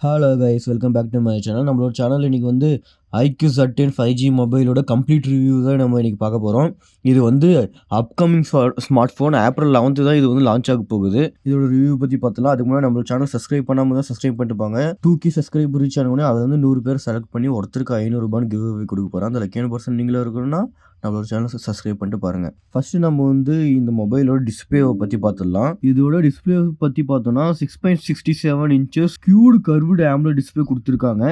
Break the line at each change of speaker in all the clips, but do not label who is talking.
Hello guys welcome back to my channel நம்மளோட channel இன்றைக்கி வந்து ஐக்யூ சர்டின் ஃபைவ் ஜி மொபைலோட கம்ப்ளீட் ரிவ்யூ தான் நம்ம இன்றைக்கி பார்க்க போகிறோம் இது வந்து upcoming smartphone April eleventh தான் இது வந்து லான்ச் ஆக போகுது. இதோட ரிவ்யூ பற்றி பார்த்தலாம் அதுக்கு முன்னாடி நம்மளோட சேனல் சப்ஸ்கிரைப் பண்ணாமல் தான் சப்ஸ்கிரைப் பண்ணிட்டுப்பாங்க டூ கே சப்ஸ்கிரைப் ரீச் ஆனவொடனே அதை வந்து நூறு பேர் செலக்ட் பண்ணி ஒருத்தருக்கு ஐநூறுரூபான்னு கிவ் அவே கொடுக்க போகிறேன் அந்த லக்கியான பர்சன் நீங்களும் இருக்கணும்னா நம்மளோட சேனலை சப்ஸ்கிரைப் பண்ணிட்டு பாருங்கள் ஃபஸ்ட்டு நம்ம வந்து இந்த மொபைலோட டிஸ்பிளேவை பற்றி பார்த்துடலாம் இதோட டிஸ்பிளே பற்றி பார்த்தோம்னா six point sixty seven inches quad curved AMOLED display கொடுத்துருக்காங்க.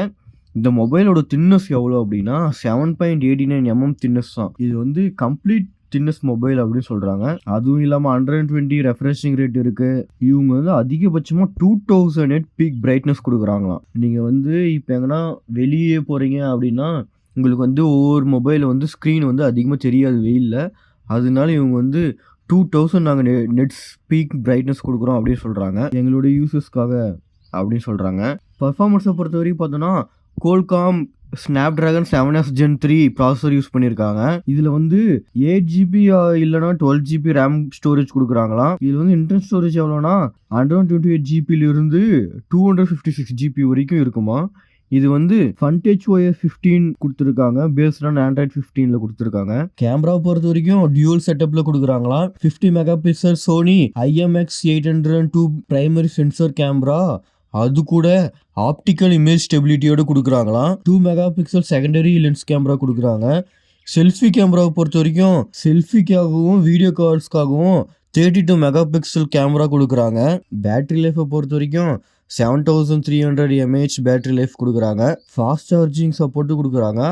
இந்த மொபைலோட தின்னஸ் எவ்வளோ அப்படின்னா seven point eighty nine mm thickness தான். இது வந்து கம்ப்ளீட் தின்னஸ் மொபைல் அப்படின்னு சொல்கிறாங்க அதுவும் இல்லாமல் hundred and twenty refreshing rate இருக்குது இவங்க வந்து அதிகபட்சமாக two thousand eight peak brightness கொடுக்குறாங்களாம். நீங்கள் வந்து இப்போ எங்கன்னா வெளியே போகிறீங்க அப்படின்னா உங்களுக்கு வந்து ஒவ்வொரு மொபைலில் வந்து ஸ்க்ரீன் வந்து அதிகமாக தெரியாது வெயிலில். அதனால இவங்க வந்து டூ தௌசண்ட் நாங்கள் நெ நெட் ஸ்பீக் பிரைட்னஸ் கொடுக்குறோம் அப்படின்னு சொல்கிறாங்க எங்களோட யூசஸ்க்காக அப்படின்னு சொல்கிறாங்க பர்ஃபார்மன்ஸை பொறுத்த வரைக்கும் பார்த்தோன்னா Qualcomm Snapdragon seven S gen three processor use பண்ணியிருக்காங்க. இதில் வந்து எயிட் ஜிபி இல்லைனா டுவெல் ஜிபி ரேம் ஸ்டோரேஜ் கொடுக்குறாங்களாம். இதில் வந்து இன்டர்னல் ஸ்டோரேஜ் எவ்வளோனா hundred twenty eight ஜிபியிலிருந்து two hundred fifty six GB வரைக்கும் இருக்குமா. இது வந்து ஃபன்டேஜ் OS ஃபிஃப்டீன் கொடுத்துருக்காங்க பேஸ்ட் ஆன் ஆண்ட்ராய்ட் ஃபிஃப்டீனில் கொடுத்துருக்காங்க. கேமரா பொறுத்த வரைக்கும் டியூல் செட்டப்பில் கொடுக்குறாங்களா fifty megapixel Sony IMX eight hundred two primary sensor camera அது கூட ஆப்டிக்கல் இமேஜ் ஸ்டெபிலிட்டியோட கொடுக்குறாங்களாம். Two megapixel secondary lens camera கொடுக்குறாங்க செல்ஃபி கேமராவை பொறுத்த வரைக்கும் செல்ஃபிக்காகவும் வீடியோ கால்ஸ்க்காகவும் thirty two megapixel camera கொடுக்குறாங்க. பேட்ரி லைஃப்பை பொறுத்த வரைக்கும் seven thousand three hundred mAh battery life கொடுக்குறாங்க. ஃபாஸ்ட் சார்ஜிங் சப்போர்ட்டு கொடுக்குறாங்க.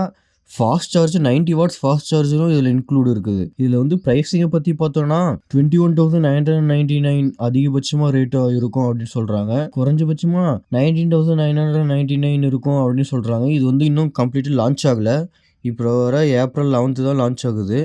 Fast charge ninety watts fast சார்ஜரும் இதில் இன்க்ளூட் இருக்குது. இதில் வந்து ப்ரைஸிங்கை பற்றி பார்த்தோன்னா twenty one thousand nine hundred ninety nine அதிகபட்சமாக ரேட்டாக இருக்கும் அப்படின்னு சொல்கிறாங்க குறைஞ்சபட்சமாக nineteen thousand nine hundred ninety nine இருக்கும் அப்படின்னு சொல்கிறாங்க இது வந்து இன்னும் கம்ப்ளீட்டாக லான்ச் ஆகலை. இப்போ வர ஏப்ரல் லெவன்த்து தான் லான்ச் ஆகுது.